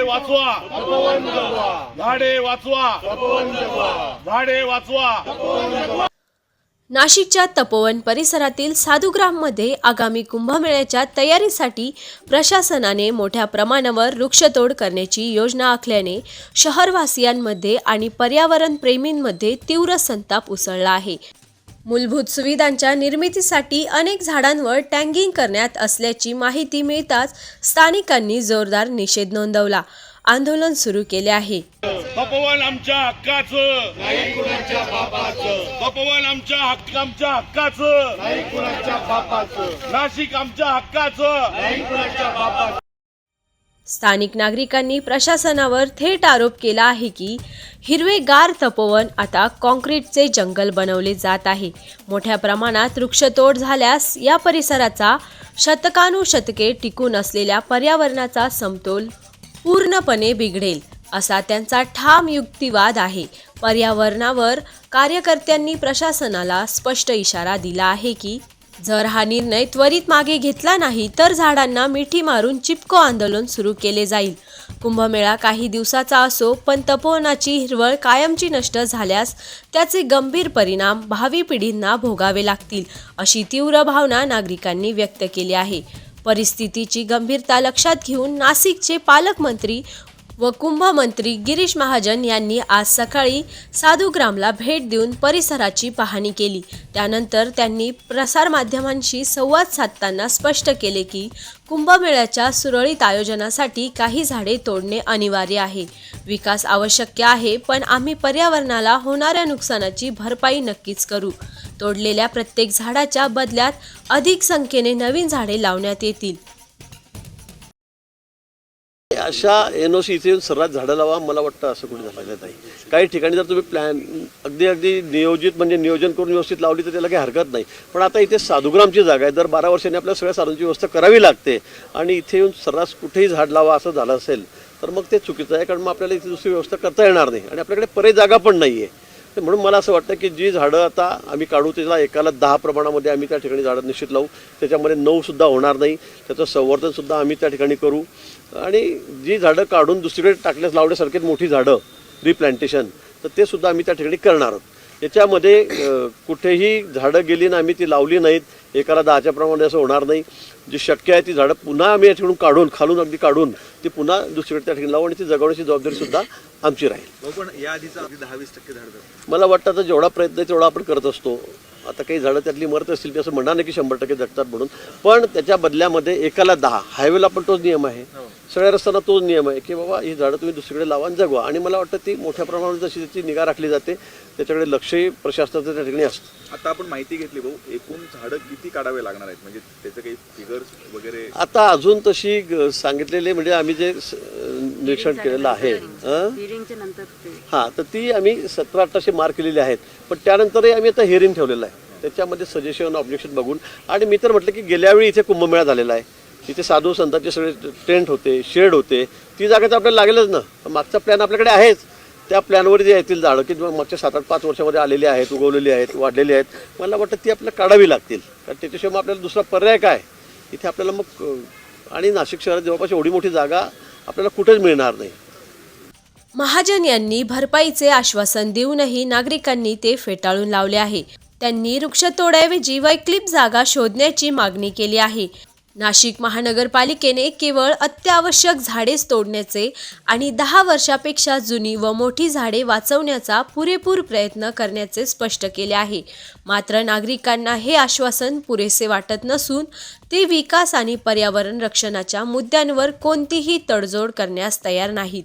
वाचवा. झाडे वाचवा. झाडे वाचवा. नाशिकच्या तपोवन परिसरातील साधुग्राममध्ये आगामी कुंभमेळ्याच्या तयारीसाठी प्रशासनाने मोठ्या प्रमाणावर वृक्षतोड करण्याची योजना आखल्याने शहरवासियांमध्ये आणि पर्यावरण प्रेमींमध्ये तीव्र संताप उसळला आहे. मूलभूत सुविधांच्या निर्मितीसाठी अनेक झाडांवर टँगिंग करण्यात असल्याची माहिती मिळताच स्थानिकांनी जोरदार निषेध नोंदवला. आंदोलन सुरू केले आहे. तपोवन आमच्या हक्काचं. नाही कुणाच्या बापाचं तपोवन आमच्या हक्क आमच्या हक्काचं. नाही कुणाच्या बापाचं नाशिक आमच्या हक्काचं. नाही कुणाच्या बापाचं स्थानिक नागरिकांनी प्रशासनावर थेट आरोप केला आहे की हिरवेगार तपोवन आता कॉन्क्रीटचे जंगल बनवले जात आहे. मोठ्या प्रमाणात वृक्षतोड झाल्यास या परिसराचा शतकानुशतके टिकून असलेल्या पर्यावरणाचा समतोल पूर्णपणे बिघडेल असा त्यांचा ठाम युक्तिवाद आहे. पर्यावरणावर कार्यकर्त्यांनी प्रशासनाला स्पष्ट इशारा दिला आहे की जर हा निर्णय त्वरित मागे घेतला नाही तर झाडांना मिठी मारून चिपको आंदोलन सुरू केले जाईल. कुंभमेळा काही दिवसाचा असो पण तपोवनाची हिरवळ कायमची नष्ट झाल्यास त्याचे गंभीर परिणाम भावी पिढींना भोगावे लागतील अशी तीव्र भावना नागरिकांनी व्यक्त केली आहे. परिस्थितीची गंभीरता लक्षात घेऊन नाशिकचे पालकमंत्री व कुंभमंत्री गिरीश महाजन यांनी आज सकाळी साधुग्रामला भेट देऊन परिसराची पाहणी केली. त्यानंतर त्यांनी प्रसारमाध्यमांशी संवाद साधताना स्पष्ट केले की कुंभमेळ्याच्या सुरळीत आयोजनासाठी काही झाडे तोडणे अनिवार्य आहे. विकास आवश्यक आहे पण आम्ही पर्यावरणाला होणाऱ्या नुकसानाची भरपाई नक्कीच करू. तोडलेल्या प्रत्येक झाडाच्या बदल्यात अधिक संख्येने नवीन झाडे लावण्यात येतील. अशा एन ओ सी इथे येऊन झाडं लावा मला वाटतं असं कुठे झालेलं नाही. काही ठिकाणी जर तुम्ही प्लॅन अगदी अगदी नियोजित म्हणजे नियोजन करून व्यवस्थित लावली तर त्याला काही हरकत नाही. पण आता इथे साधुग्रामची जागा आहे. दर बारा वर्षांनी आपल्या सगळ्या साधूंची व्यवस्था करावी लागते. आणि इथे येऊन सर्रास कुठेही झाड लावा असं झालं असेल तर मग ते चुकीचं आहे. कारण मग आपल्याला इथे दुसरी व्यवस्था करता येणार नाही. आणि आपल्याकडे परे जागा पण नाही आहे तर म्हणून मला असं वाटतं की जी झाडं आता आम्ही काढू त्याला एकाला दहा प्रमाणामध्ये आम्ही त्या ठिकाणी झाडं निश्चित लावू. त्याच्यामध्ये नऊसुद्धा होणार नाही. त्याचं संवर्धनसुद्धा आम्ही त्या ठिकाणी करू. आणि जी झाडं काढून दुसरीकडे टाकल्यास लावण्यासारखी मोठी झाडं रिप्लांटेशन तर ते सुद्धा आम्ही त्या ठिकाणी करणार आहोत. याच्यामध्ये कुठेही झाडं गेली ना आम्ही ती लावली नाहीत एकाला दहाच्या प्रमाणे असं होणार नाही. जी शक्य आहे ती झाडं पुन्हा आम्ही या ठिकाणी काढून खालून अगदी काढून ती पुन्हा दुसरीकडे त्या ठिकाणी लावू आणि ती जगवण्याची जबाबदारी सुद्धा आमची राहील. पण या आधीचा अगदी दहा वीस टक्के झाड मला वाटतं आता जेवढा प्रयत्न आहे तेवढा आपण करत असतो. आता काही झाडं त्यातली मरत असतील मी असं म्हणणार नाही की शंभर टक्के जगतात म्हणून. पण त्याच्या बदल्यामध्ये एकाला दहा हायवेला पण तोच नियम आहे. सगळ्या रस्त्यांना तोच नियम आहे की बाबा ही झाडं तुम्ही दुसरीकडे लावा आणि जगवा. आणि मला वाटतं ती मोठ्या प्रमाणात जशी त्याची निगा राखली जाते त्याच्याकडे लक्षही प्रशासनाचं त्या ठिकाणी असतं. आता आपण माहिती घेतली भाऊ एकूण झाडं किती काढावे लागणार आहेत? म्हणजे त्याचे काही फिगर्स वगैरे आता अजून तशी सांगितलेले म्हणजे आम्ही जे निरीक्षण केलेलं आहे. हं? हिअरिंगच्या नंतर ते. हां तर ती आम्ही सतरा अठराशे मार्क केलेली आहेत. पण त्यानंतरही आम्ही आता हिअरिंग ठेवलेलं आहे. त्याच्यामध्ये सजेशन ऑब्जेक्शन बघून. आणि मी तर म्हटलं की गेल्या वेळी इथे कुंभमेळा झालेला आहे. तिथे साधू संतांचे सगळे टेंट होते शेड होते. ती जागा तर आपल्याला लागेलच ना. तर मागचा प्लॅन आपल्याकडे आहेच. त्या प्लॅनवर जे येतील झाडं की मागच्या सात आठ पाच वर्षामध्ये आलेली आहेत उगवलेली आहेत वाढलेली आहेत. मला वाटतं ती आपल्याला काढावी लागतील. कारण त्याच्याशिवाय मग आपल्याला दुसरा पर्याय काय? इथे आपल्याला मग अं, आणि नाशिक शहरात जवळपास एवढी मोठी जागा आपल्याला कुठेच मिळणार नाही. महाजन यांनी भरपाईचे आश्वासन देऊनही नागरिकांनी ते फेटाळून लावले आहे. त्यांनी वृक्षतोड्याऐवजी वैकल्पिक जागा शोधण्याची मागणी केली आहे. नाशिक महानगरपालिकेने केवळ अत्यावश्यक झाडेच तोडण्याचे आणि दहा वर्षापेक्षा जुनी व मोठी झाडे वाचवण्याचा पुरेपूर प्रयत्न करण्याचे स्पष्ट केले आहे. मात्र नागरिकांना हे आश्वासन पुरेसे वाटत नसून ते विकास आणि पर्यावरण रक्षणाच्या मुद्द्यांवर कोणतीही तडजोड करण्यास तयार नाहीत.